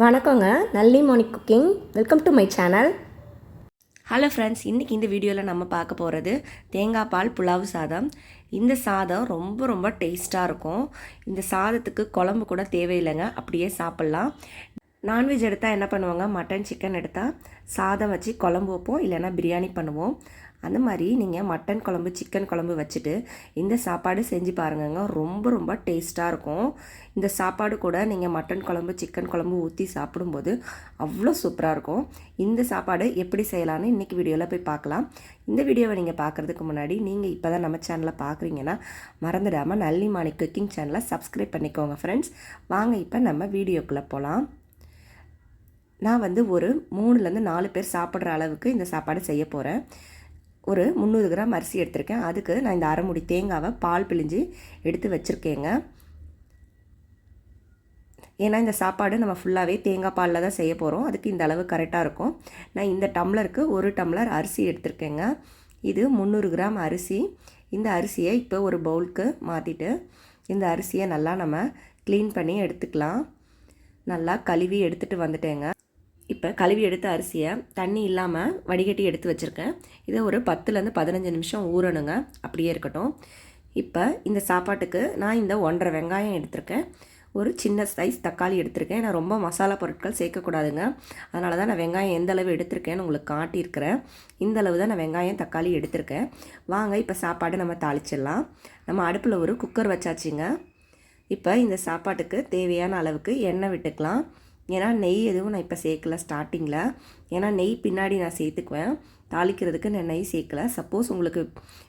வணக்கங்க. Nalli morning cooking welcome to my channel hello friends இன்றைக்கி இந்த வீடியோவில் நம்ம பார்க்க போகிறது தேங்காய் பால் புலாவு சாதம். இந்த சாதம் ரொம்ப ரொம்ப டேஸ்ட்டாக இருக்கும். இந்த சாதத்துக்கு குழம்பு கூட தேவையில்லைங்க அப்படியே சாப்பிட்லாம். நான்வெஜ் எடுத்தால் என்ன பண்ணுவாங்க? மட்டன் சிக்கன் எடுத்தால் சாதம் வச்சு குழம்பு வைப்போம் இல்லைன்னா பிரியாணி பண்ணுவோம். அந்த மாதிரி நீங்கள் மட்டன் குழம்பு சிக்கன் குழம்பு வச்சுட்டு இந்த சாப்பாடு செஞ்சு பாருங்கங்க. ரொம்ப ரொம்ப டேஸ்ட்டாக இருக்கும். இந்த சாப்பாடு கூட நீங்கள் மட்டன் குழம்பு சிக்கன் குழம்பு ஊற்றி சாப்பிடும்போது அவ்வளோ சூப்பராக இருக்கும். இந்த சாப்பாடு எப்படி செய்யலான்னு இன்றைக்கி வீடியோவில் போய் பார்க்கலாம். இந்த வீடியோவை நீங்கள் பார்க்குறதுக்கு முன்னாடி நீங்கள் இப்போ தான் நம்ம சேனலை பார்க்குறீங்கன்னா மறந்துடாமல் நல்லி மாணி குக்கிங் சேனலை சப்ஸ்கிரைப் பண்ணிக்கோங்க ஃப்ரெண்ட்ஸ் வாங்க இப்போ நம்ம வீடியோக்குள்ளே போகலாம் நான் வந்து ஒரு மூணுலேருந்து நாலு பேர் சாப்பிட்ற அளவுக்கு இந்த சாப்பாடு செய்ய போகிறேன் ஒரு முந்நூறு கிராம் அரிசி எடுத்திருக்கேன். அதுக்கு நான் இந்த அரைமுடி தேங்காவை பால் பிழிஞ்சு எடுத்து வச்சுருக்கேங்க. ஏன்னா இந்த சாப்பாடு நம்ம ஃபுல்லாகவே தேங்காய் பாலில் தான் செய்ய போகிறோம் அதுக்கு இந்த அளவு கரெக்டாக இருக்கும். நான் இந்த டம்ளருக்கு ஒரு டம்ளர் அரிசி எடுத்திருக்கேங்க. இது முந்நூறு கிராம் அரிசி. இந்த அரிசியை இப்போ ஒரு பவுலுக்கு மாற்றிட்டு இந்த அரிசியை நல்லா நம்ம க்ளீன் பண்ணி எடுத்துக்கலாம். நல்லா கழுவி எடுத்துகிட்டு வந்துட்டேங்க. இப்போ கழுவி எடுத்த அரிசியை தண்ணி இல்லாமல் வடிகட்டி எடுத்து வச்சுருக்கேன். இதை ஒரு பத்துலேருந்து பதினஞ்சு நிமிஷம் ஊறணுங்க. அப்படியே இருக்கட்டும். இப்போ இந்த சாப்பாட்டுக்கு நான் இந்த ஒன்றரை வெங்காயம் எடுத்திருக்கேன். ஒரு சின்ன சைஸ் தக்காளி எடுத்திருக்கேன். நான் ரொம்ப மசாலா பொருட்கள் சேர்க்கக்கூடாதுங்க. அதனால தான் நான் வெங்காயம் எந்த அளவு எடுத்திருக்கேன்னு உங்களுக்கு காட்டியிருக்கிறேன். இந்த அளவு தான் நான் வெங்காயம் தக்காளி எடுத்திருக்கேன். வாங்க இப்போ சாப்பாடு நம்ம தாளிச்சிடலாம். நம்ம அடுப்பில் ஒரு குக்கர் வச்சாச்சுங்க. இப்போ இந்த சாப்பாட்டுக்கு தேவையான அளவுக்கு எண்ணெய் விட்டுக்கலாம். ஏன்னா நெய் எதுவும் நான் இப்போ சேர்க்கல ஸ்டார்டிங்கில் ஏன்னா நெய் பின்னாடி நான் சேர்த்துக்குவேன். தாளிக்கிறதுக்கு நான் நெய் சேர்க்கல. சப்போஸ் உங்களுக்கு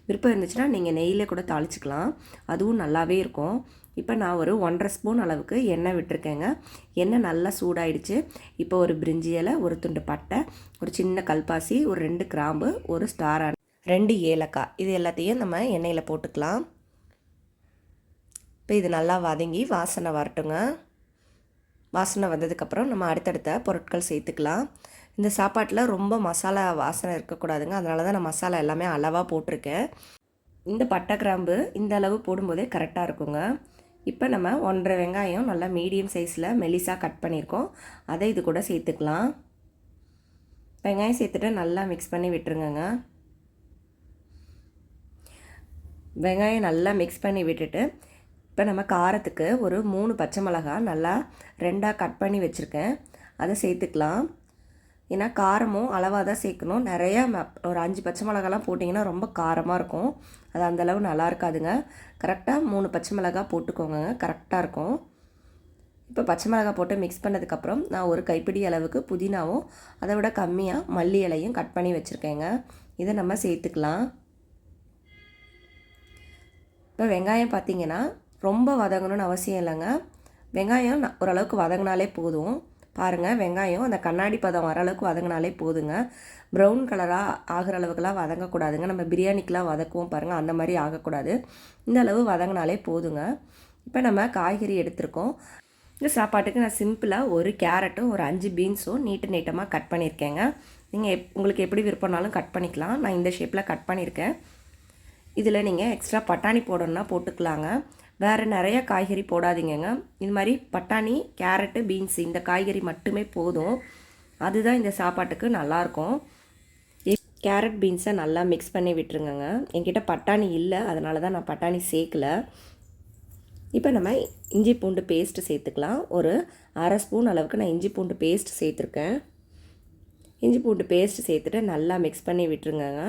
விருப்பம் இருந்துச்சுன்னா நீங்கள் நெய்யில் கூட தாளிச்சிக்கலாம். அதுவும் நல்லாவே இருக்கும். இப்போ நான் ஒரு ஒன்றரை ஸ்பூன் அளவுக்கு எண்ணெய் விட்டுருக்கேங்க. எண்ணெய் நல்லா சூடாயிடுச்சு. இப்போ ஒரு பிரிஞ்சி இலை ஒரு துண்டு பட்டை ஒரு சின்ன கல்பாசி ஒரு ரெண்டு கிராம்பு ஒரு ஸ்டார் ரெண்டு ஏலக்காய். இது எல்லாத்தையும் நம்ம எண்ணெயில் போட்டுக்கலாம். இப்போ இது நல்லா வதங்கி வாசனை வரட்டுங்க. வாசனை வந்ததுக்கப்புறம் நம்ம அடுத்தடுத்த பொருட்கள் சேர்த்துக்கலாம். இந்த சாப்பாட்டில் ரொம்ப மசாலா வாசனை இருக்கக்கூடாதுங்க. அதனால தான் நான் மசாலா எல்லாமே அளவாக போட்டிருக்கேன். இந்த பட்டை கிராம்பு இந்த அளவு போடும்போதே கரெக்டாக இருக்குங்க. இப்போ நம்ம ஒன்றரை வெங்காயம் நல்லா மீடியம் சைஸில் மெலிசாக கட் பண்ணியிருக்கோம். அதை இது கூட சேர்த்துக்கலாம். வெங்காயம் சேர்த்துட்டு நல்லா மிக்ஸ் பண்ணி விட்டுருங்கங்க. வெங்காயம் நல்லா மிக்ஸ் பண்ணி விட்டுட்டு இப்போ நம்ம காரத்துக்கு ஒரு மூணு பச்சை மிளகா நல்லா ரெண்டாக கட் பண்ணி வச்சுருக்கேன். அதை சேர்த்துக்கலாம். ஏன்னா காரமும் அளவாக தான் சேர்க்கணும். நிறையா ஒரு அஞ்சு பச்சை மிளகாலாம் போட்டிங்கன்னா ரொம்ப காரமாக இருக்கும். அது அந்தளவு நல்லா இருக்காதுங்க. கரெக்டாக மூணு பச்சை மிளகா போட்டுக்கோங்க. கரெக்டாக இருக்கும். இப்போ பச்சை மிளகா போட்டு மிக்ஸ் பண்ணதுக்கப்புறம் நான் ஒரு கைப்பிடி அளவுக்கு புதினாவும் அதை விட கம்மியாக மல்லி இலையும் கட் பண்ணி வச்சுருக்கேங்க. இதை நம்ம சேர்த்துக்கலாம். இப்போ வெங்காயம் பார்த்திங்கன்னா ரொம்ப வதங்கணும்னு அவசியம் இல்லைங்க. வெங்காயம் ஓரளவுக்கு வதங்கினாலே போதும். பாருங்கள் வெங்காயம் அந்த கண்ணாடி பதம் வர அளவுக்கு வதங்கினாலே போதுங்க. ப்ரௌன் கலராக ஆகிற அளவுக்குலாம் வதங்கக்கூடாதுங்க. நம்ம பிரியாணிக்கெலாம் வதக்குவோம் பாருங்கள் அந்த மாதிரி ஆகக்கூடாது. இந்த அளவு வதங்கினாலே போதுங்க. இப்போ நம்ம காய்கறி எடுத்திருக்கோம். இந்த சாப்பாட்டுக்கு நான் சிம்பிளாக ஒரு கேரட்டும் ஒரு அஞ்சு பீன்ஸும் நீட்டு நீட்டமாக கட் பண்ணியிருக்கேங்க. நீங்கள் எப் உங்களுக்கு எப்படி விருப்பம்னாலும் கட் பண்ணிக்கலாம். நான் இந்த ஷேப்பில் கட் பண்ணியிருக்கேன். இதில் நீங்கள் எக்ஸ்ட்ரா பட்டாணி போடணுன்னா போட்டுக்கலாங்க. வேறு நிறைய காய்கறி போடாதீங்கங்க. இது மாதிரி பட்டாணி கேரட்டு பீன்ஸ் இந்த காய்கறி மட்டுமே போதும். அதுதான் இந்த சாப்பாட்டுக்கு நல்லாயிருக்கும். கேரட் பீன்ஸை நல்லா மிக்ஸ் பண்ணி விட்டுருங்கங்க. என்கிட்ட பட்டாணி இல்லை அதனால தான் நான் பட்டாணி சேர்க்கல. இப்போ நம்ம இஞ்சி பூண்டு பேஸ்ட்டு சேர்த்துக்கலாம். ஒரு அரை ஸ்பூன் அளவுக்கு நான் இஞ்சி பூண்டு பேஸ்ட் சேர்த்துருக்கேன். இஞ்சி பூண்டு பேஸ்ட் சேர்த்துட்டு நல்லா மிக்ஸ் பண்ணி விட்டுருங்கங்க.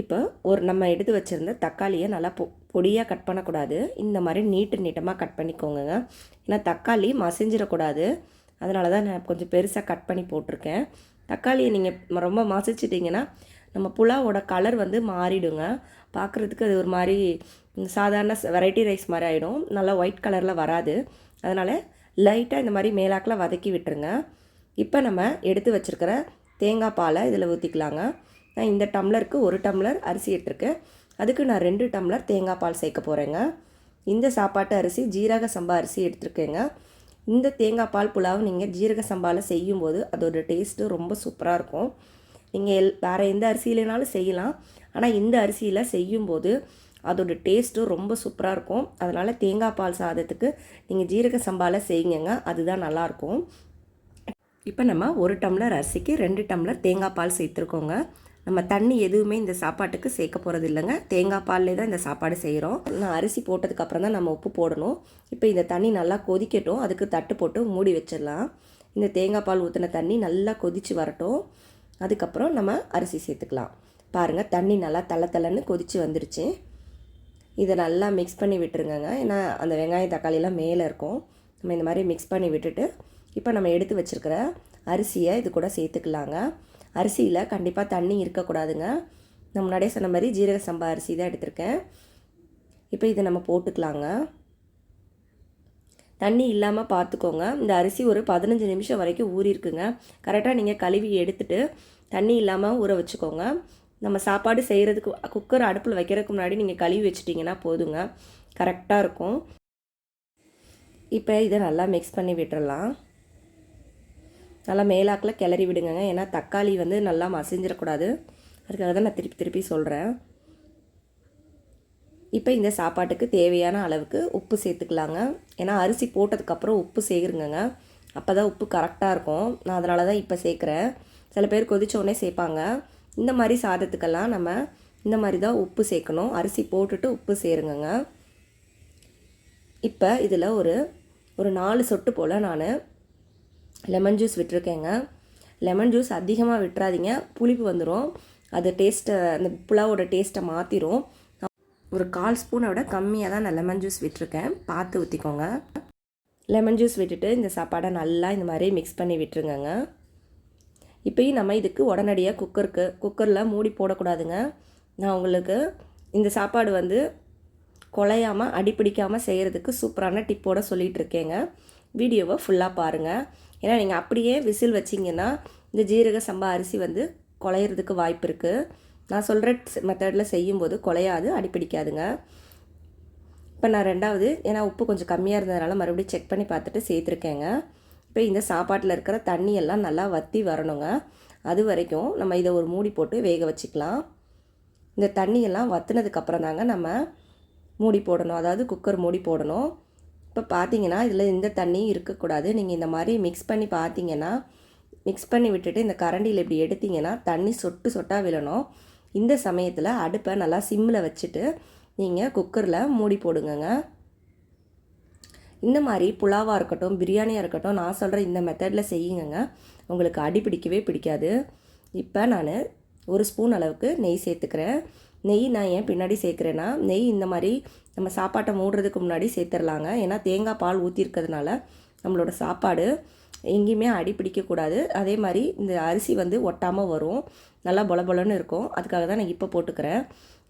இப்போ ஒரு நம்ம எடுத்து வச்சுருந்த தக்காளியை நல்லா பொ பொடியாக கட் பண்ணக்கூடாது. இந்த மாதிரி நீட்டு நீட்டமாக கட் பண்ணிக்கோங்க ஏன்னா தக்காளி மசிஞ்சிடக்கூடாது. அதனால தான் நான் கொஞ்சம் பெருசாக கட் பண்ணி போட்டிருக்கேன். தக்காளியை நீங்கள் ரொம்ப மசிச்சிட்டிங்கன்னா நம்ம புலாவோட கலர் வந்து மாறிடுங்க. பார்க்குறதுக்கு அது ஒரு மாதிரி சாதாரண வெரைட்டி ரைஸ் மாதிரி ஆகிடும் நல்லா ஒயிட் கலரில் வராது. அதனால் லைட்டாக இந்த மாதிரி மேலாக்கில் வதக்கி விட்டுருங்க. இப்போ நம்ம எடுத்து வச்சுருக்கிற தேங்காய் பாலை இதில் ஊற்றிக்கலாங்க நான் இந்த டம்ளருக்கு ஒரு டம்ளர் அரிசி எடுத்திருக்கேன். அதுக்கு நான் ரெண்டு டம்ளர் தேங்காய் பால் சேர்க்க போகிறேங்க இந்த சாப்பாட்டு அரிசி ஜீரக சம்பா அரிசி எடுத்துருக்கேங்க. இந்த தேங்காய் பால் புலாவும் நீங்கள் ஜீரக சம்பாவில் செய்யும்போது அதோட டேஸ்ட்டு ரொம்ப சூப்பராக இருக்கும். நீங்கள் எல் வேறு எந்த அரிசியிலனாலும் செய்யலாம். ஆனால் இந்த அரிசியில் செய்யும்போது அதோட டேஸ்ட்டும் ரொம்ப சூப்பராக இருக்கும். அதனால் தேங்காய் பால் சாதத்துக்கு நீங்கள் ஜீரக சம்பாவில் செய்யுங்க அதுதான் நல்லாயிருக்கும் இப்போ நம்ம ஒரு டம்ளர் அரிசிக்கு ரெண்டு டம்ளர் தேங்காய் பால் சேர்த்துருக்கோங்க. நம்ம தண்ணி எதுவுமே இந்த சாப்பாட்டுக்கு சேர்க்க போகிறது இல்லைங்க. தேங்காய் பால்லே தான் இந்த சாப்பாடு செய்கிறோம் நான் அரிசி போட்டதுக்கப்புறம் தான் நம்ம உப்பு போடணும். இப்போ இந்த தண்ணி நல்லா கொதிக்கட்டும். அதுக்கு தட்டு போட்டு மூடி வச்சிடலாம். இந்த தேங்காய் பால் ஊற்றின தண்ணி நல்லா கொதித்து வரட்டும். அதுக்கப்புறம் நம்ம அரிசி சேர்த்துக்கலாம். பாருங்கள் தண்ணி நல்லா தள்ள தள்ளன்னு கொதித்து வந்துருச்சு. இதை நல்லா மிக்ஸ் பண்ணி விட்டுருங்கங்க. ஏன்னா அந்த வெங்காயம் தக்காளிலாம் மேலே இருக்கும். நம்ம இந்த மாதிரி மிக்ஸ் பண்ணி விட்டுட்டு இப்போ நம்ம எடுத்து வச்சுருக்கிற அரிசியை இது கூட சேர்த்துக்கலாங்க. அரிசியில் கண்டிப்பாக தண்ணி இருக்கக்கூடாதுங்க. நான் முன்னாடியே சொன்ன மாதிரி ஜீரக சம்பா அரிசி தான் எடுத்திருக்கேன். இப்போ இதை நம்ம போட்டுக்கலாங்க. தண்ணி இல்லாமல் பார்த்துக்கோங்க. இந்த அரிசி ஒரு பதினஞ்சு நிமிஷம் வரைக்கும் ஊறியிருக்குங்க கரெக்டாக நீங்கள் கழுவி எடுத்துட்டு தண்ணி இல்லாமல் ஊற வச்சுக்கோங்க. நம்ம சாப்பாடு செய்கிறதுக்கு குக்கர் அடுப்பில் வைக்கிறதுக்கு முன்னாடி நீங்கள் கழுவி வச்சிட்டிங்கன்னா போதுங்க. கரெக்டாக இருக்கும். இப்போ இதை நல்லா மிக்ஸ் பண்ணி விட்டுறலாம். நல்லா மேலாக்கில் கிளறி விடுங்க ஏன்னா தக்காளி வந்து நல்லா மசிஞ்சிடக்கூடாது. அதுக்காக தான் நான் திருப்பி திருப்பி சொல்கிறேன் இப்போ இந்த சாப்பாட்டுக்கு தேவையான அளவுக்கு உப்பு சேர்த்துக்கலாங்க. ஏன்னா அரிசி போட்டதுக்கப்புறம் உப்பு சேர்க்குறங்க அப்போ தான் உப்பு கரெக்டாக இருக்கும். நான் அதனால தான் இப்போ சேர்க்குறேன். சில பேர் கொதிச்சோடனே சேர்ப்பாங்க. இந்த மாதிரி சாதத்துக்கெல்லாம் நம்ம இந்த மாதிரி தான் உப்பு சேர்க்கணும். அரிசி போட்டுட்டு உப்பு சேருங்கங்க. இப்போ இதில் ஒரு ஒரு நாலு சொட்டு போல் நான் லெமன் ஜூஸ் விட்டுருக்கேங்க. லெமன் ஜூஸ் அதிகமாக விட்டுறாதீங்க. புளிப்பு வந்துடும் அது டேஸ்ட்டை அந்த புலாவோட டேஸ்ட்டை மாற்றிடும் ஒரு கால் ஸ்பூனை விட கம்மியாக தான் நான் லெமன் ஜூஸ் விட்டுருக்கேன். பார்த்து ஊற்றிக்கோங்க லெமன் ஜூஸ் விட்டுட்டு இந்த சாப்பாடை நல்லா இந்த மாதிரி மிக்ஸ் பண்ணி விட்டுருங்கங்க. இப்போயும் நம்ம இதுக்கு உடனடியாக குக்கருக்கு குக்கரில் மூடி போடக்கூடாதுங்க. நான் உங்களுக்கு இந்த சாப்பாடு வந்து குலையாமல் அடிப்பிடிக்காமல் செய்கிறதுக்கு சூப்பரான டிப்போடு சொல்லிகிட்டு இருக்கேங்க. வீடியோவை ஃபுல்லாக பாருங்கள் ஏன்னா நீங்கள் அப்படியே விசில் வச்சிங்கன்னா இந்த ஜீரக சம்பா அரிசி வந்து குலையிறதுக்கு வாய்ப்பு இருக்குது நான் சொல்கிற மெத்தடில் செய்யும்போது குலையாது அடிப்பிடிக்காதுங்க. இப்போ நான் ரெண்டாவது ஏன்னா உப்பு கொஞ்சம் கம்மியாக இருந்ததுனால மறுபடியும் செக் பண்ணி பார்த்துட்டு சேர்த்துருக்கேங்க. இப்போ இந்த சாப்பாட்டில் இருக்கிற தண்ணி எல்லாம் நல்லா வற்றி வரணுங்க. அது வரைக்கும் நம்ம இதை ஒரு மூடி போட்டு வேக வச்சுக்கலாம். இந்த தண்ணியெல்லாம் வற்றுனதுக்கப்புறம் தாங்க நம்ம மூடி போடணும். அதாவது குக்கர் மூடி போடணும். இப்போ பார்த்தீங்கன்னா இதில் இந்த தண்ணியும் இருக்கக்கூடாது. நீங்கள் இந்த மாதிரி மிக்ஸ் பண்ணி பார்த்தீங்கன்னா மிக்ஸ் பண்ணி விட்டுட்டு இந்த கரண்டியில் இப்படி எடுத்தீங்கன்னா தண்ணி சொட்டு சொட்டாக விழணும். இந்த சமயத்தில் அடுப்பை நல்லா சிம்மில் வச்சுட்டு நீங்கள் குக்கரில் மூடி போடுங்கங்க. இந்த மாதிரி புலாவாக இருக்கட்டும் பிரியாணியாக இருக்கட்டும் நான் சொல்கிற இந்த மெத்தடில் செய்யுங்கங்க. உங்களுக்கு அடி பிடிக்கவே பிடிக்காது. இப்போ நான் ஒரு ஸ்பூன் அளவுக்கு நெய் சேர்த்துக்கிறேன். நெய் நான் ஏன் பின்னாடி சேர்க்குறேன்னா நெய் இந்த மாதிரி நம்ம சாப்பாட்டை மூடுறதுக்கு முன்னாடி சேர்த்துடலாங்க. ஏன்னா தேங்காய் பால் ஊற்றிருக்கிறதுனால நம்மளோட சாப்பாடு எங்கேயுமே அடி பிடிக்கக்கூடாது அதே மாதிரி இந்த அரிசி வந்து ஒட்டாமல் வரும். நல்லா பொல பொலன்னு இருக்கும். அதுக்காக தான் நான் இப்போ போட்டுக்கிறேன்.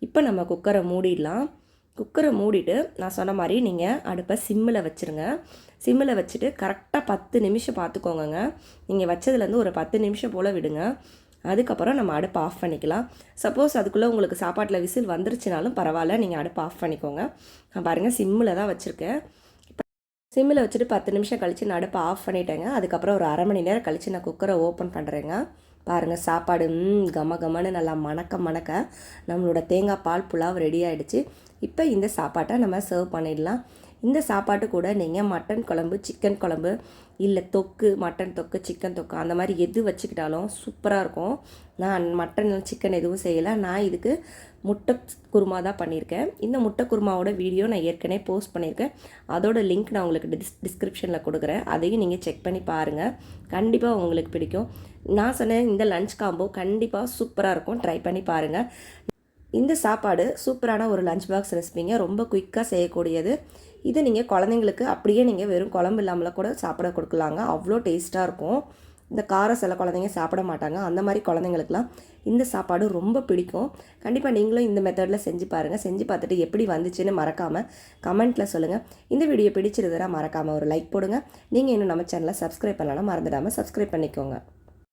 இப்போ நம்ம குக்கரை மூடிடலாம். குக்கரை மூடிட்டு நான் சொன்ன மாதிரி நீங்கள் அடுப்பை சிம்மில் வச்சுருங்க. சிம்மில் வச்சுட்டு கரெக்டாக பத்து நிமிஷம் பார்த்துக்கோங்க நீங்கள் வச்சதுலேருந்து ஒரு பத்து நிமிஷம் போல் விடுங்க. அதுக்கப்புறம் நம்ம அடுப்பை ஆஃப் பண்ணிக்கலாம். சப்போஸ் அதுக்குள்ளே உங்களுக்கு சாப்பாட்டில் விசில் வந்துருச்சுனாலும் பரவாயில்ல நீங்கள் அடுப்பை ஆஃப் பண்ணிக்கோங்க. நான் பாருங்கள் சிம்மில் தான் வச்சுருக்கேன். சிம்மில் வச்சுட்டு பத்து நிமிஷம் கழித்து நான் அடுப்பை ஆஃப் பண்ணிட்டேங்க. அதுக்கப்புறம் ஒரு அரை மணி நேரம் கழித்து நான் குக்கரை ஓப்பன் பண்ணுறேங்க பாருங்கள் சாப்பாடு கம கமன்னு நல்லா மணக்க மணக்க நம்மளோட தேங்காய் பால் புலாவ் ரெடி ஆகிடுச்சு இப்போ இந்த சாப்பாட்டை நம்ம சர்வ் பண்ணிடலாம். இந்த சாப்பாட்டு கூட நீங்கள் மட்டன் குழம்பு சிக்கன் குழம்பு இல்லை தொக்கு மட்டன் தொக்கு சிக்கன் தொக்கு அந்த மாதிரி எது வச்சுக்கிட்டாலும் சூப்பராக இருக்கும். நான் மட்டன் சிக்கன் எதுவும் செய்யலை. நான் இதுக்கு முட்டை குருமா தான் பண்ணியிருக்கேன். இந்த முட்டை குருமாவோட வீடியோ நான் ஏற்கனவே போஸ்ட் பண்ணியிருக்கேன். அதோட லிங்க் நான் உங்களுக்கு டிஸ் டிஸ்கிரிப்ஷனில் கொடுக்குறேன். அதையும் நீங்கள் செக் பண்ணி பாருங்கள் கண்டிப்பாக உங்களுக்கு பிடிக்கும். நான் சொன்னேன் இந்த லஞ்ச் காம்போ கண்டிப்பாக சூப்பராக இருக்கும். ட்ரை பண்ணி பாருங்கள் இந்த சாப்பாடு சூப்பரான ஒரு லஞ்ச் பாக்ஸ் ரெசிபிங்க. ரொம்ப குயிக்காக செய்யக்கூடியது. இது நீங்கள் குழந்தைங்களுக்கு அப்படியே நீங்கள் வெறும் குழம்பு இல்லாமல் கூட சாப்பிட கொடுக்கலாங்க. அவ்வளோ டேஸ்ட்டாக இருக்கும். இந்த காரம் சில குழந்தைங்க சாப்பிட மாட்டாங்க. அந்த மாதிரி குழந்தைங்களுக்குலாம் இந்த சாப்பாடு ரொம்ப பிடிக்கும். கண்டிப்பாக நீங்களும் இந்த மெத்தடில் செஞ்சு பாருங்கள் செஞ்சு பார்த்துட்டு எப்படி வந்துச்சுன்னு மறக்காமல் கமெண்ட்டில் சொல்லுங்கள் இந்த வீடியோ பிடிச்சிருந்தா மறக்காமல் ஒரு லைக் போடுங்க. நீங்கள் இன்னும் நம்ம சேனலை சப்ஸ்கிரைப் பண்ணலாம் மறந்துடாமல் சப்ஸ்கிரைப் பண்ணிக்கோங்க.